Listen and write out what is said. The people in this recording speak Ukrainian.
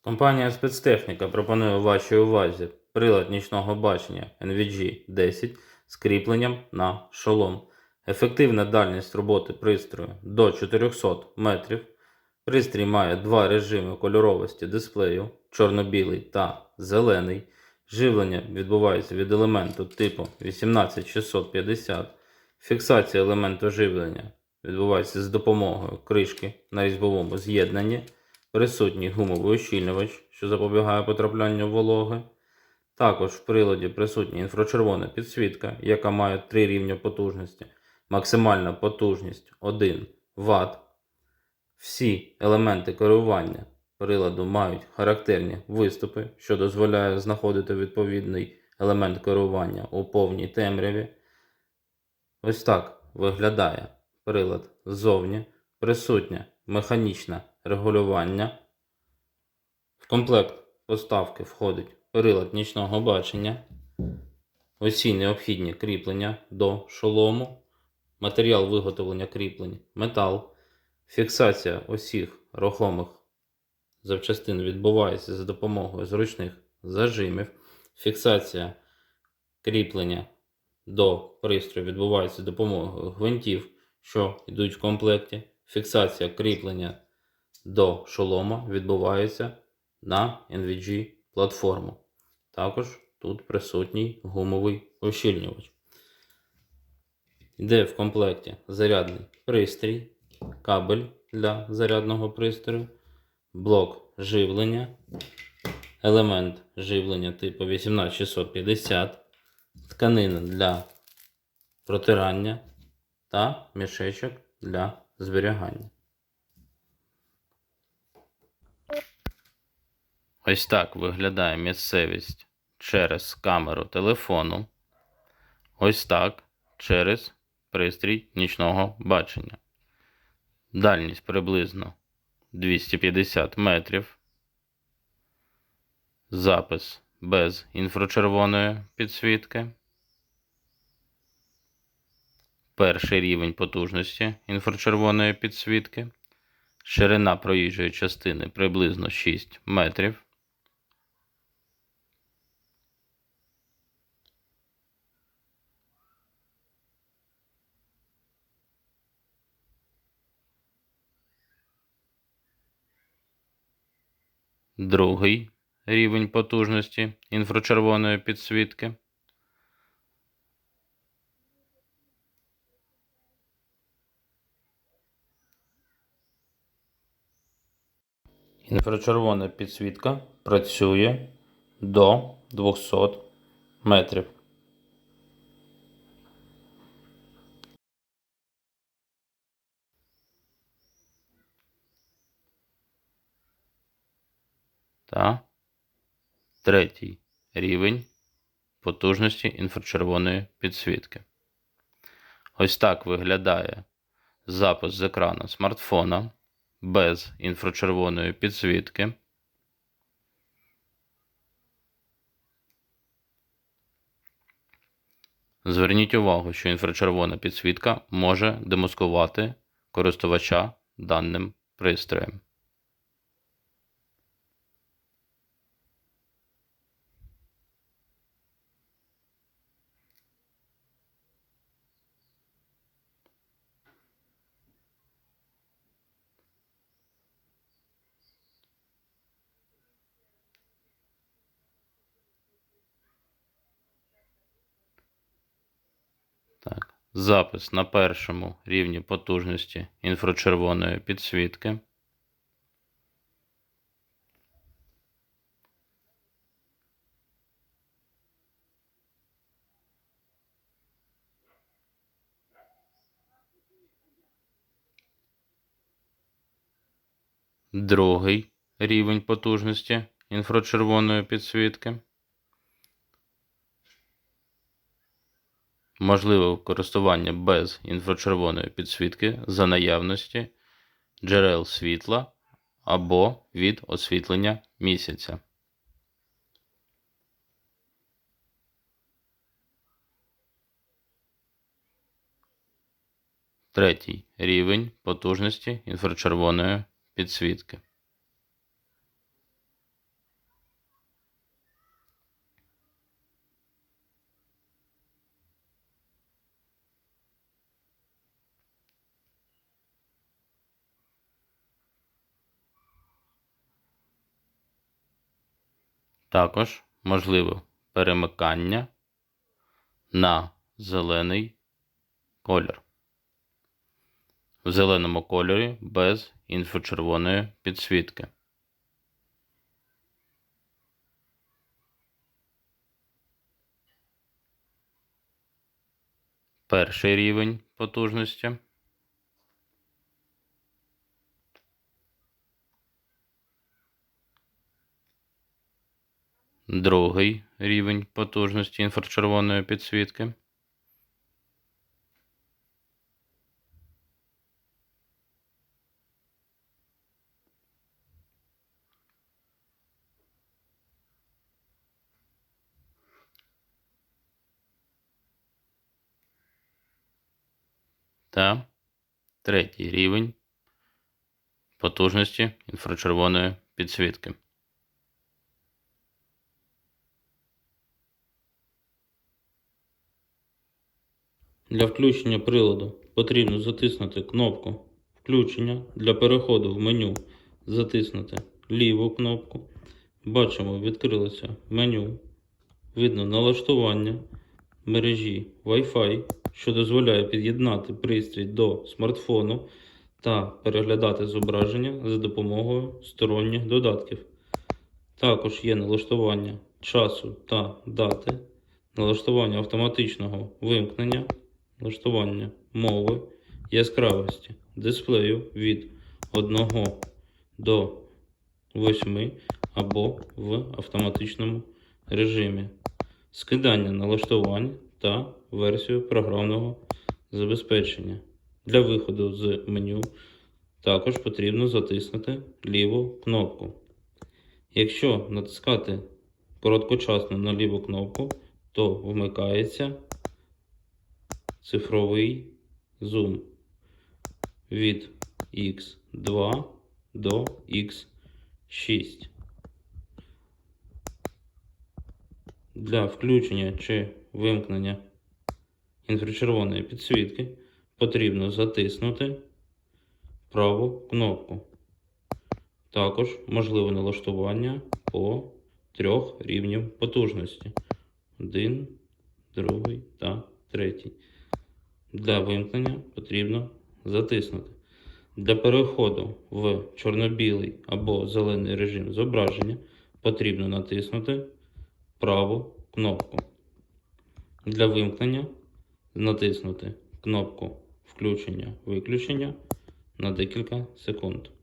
Компанія спецтехніка пропонує вашій увазі прилад нічного бачення NVG-10 з кріпленням на шолом. Ефективна дальність роботи пристрою до 400 метрів. Пристрій має два режими кольоровості дисплею чорно-білий та зелений. Живлення відбувається від елементу типу 18650. Фіксація елементу живлення відбувається з допомогою кришки на різьбовому з'єднанні. Присутній гумовий ущільнювач, що запобігає потраплянню вологи. Також в приладі присутня інфрачервона підсвітка, яка має три рівня потужності. Максимальна потужність 1 Вт. Всі елементи керування приладу мають характерні виступи, що дозволяє знаходити відповідний елемент керування у повній темряві. Ось так виглядає прилад ззовні. Присутнє механічне регулювання. В комплект поставки входить прилад нічного бачення, усі необхідні кріплення до шолому, матеріал виготовлення кріплень, метал, фіксація усіх рухомих запчастин відбувається за допомогою зручних зажимів, фіксація кріплення до пристрою відбувається за допомогою гвинтів, що йдуть в комплекті. Фіксація кріплення до шолома відбувається на NVG платформу. Також тут присутній гумовий ущільнювач. Йде в комплекті зарядний пристрій, кабель для зарядного пристрою, блок живлення, елемент живлення типу 18650, тканина для протирання та мішечок для зберігання. Ось так виглядає місцевість через камеру телефону. Ось так через пристрій нічного бачення. Дальність приблизно 250 метрів. Запис без інфрачервоної підсвітки. Перший рівень потужності інфрачервоної підсвітки. Ширина проїжджої частини приблизно 6 метрів. Другий рівень потужності інфрачервоної підсвітки. Інфрачервона підсвітка працює до 200 метрів. Та третій рівень потужності інфрачервоної підсвітки. Ось так виглядає запис з екрану смартфона без інфрачервоної підсвітки. Зверніть увагу, що інфрачервона підсвітка може демаскувати користувача даним пристроєм. Так. Запис на першому рівні потужності інфрачервоної підсвітки. Другий рівень потужності інфрачервоної підсвітки. Можливе користування без інфрачервоної підсвітки за наявності джерел світла або від освітлення місяця. Третій рівень потужності інфрачервоної підсвітки. Також можливо перемикання на зелений колір. В зеленому кольорі без інфрачервоної підсвітки. Перший рівень потужності. Другий рівень потужності інфрачервоної підсвітки. Та третій рівень потужності інфрачервоної підсвітки. Для включення приладу потрібно затиснути кнопку включення. Для переходу в меню затиснути ліву кнопку. Бачимо, відкрилося меню. Видно налаштування мережі Wi-Fi, що дозволяє під'єднати пристрій до смартфону та переглядати зображення за допомогою сторонніх додатків. Також є налаштування часу та дати, налаштування автоматичного вимкнення, налаштування мови, яскравості дисплею від 1 до 8 або в автоматичному режимі, скидання налаштувань та версію програмного забезпечення. Для виходу з меню також потрібно затиснути ліву кнопку. Якщо натискати короткочасно на ліву кнопку, то вмикається цифровий зум від X2 до X6. Для включення чи вимкнення інфрачервоної підсвітки потрібно затиснути праву кнопку. Також можливе налаштування по трьох рівням потужності. Один, другий та третій. Для вимкнення потрібно затиснути. Для переходу в чорно-білий або зелений режим зображення потрібно натиснути праву кнопку. Для вимкнення натиснути кнопку включення-виключення на декілька секунд.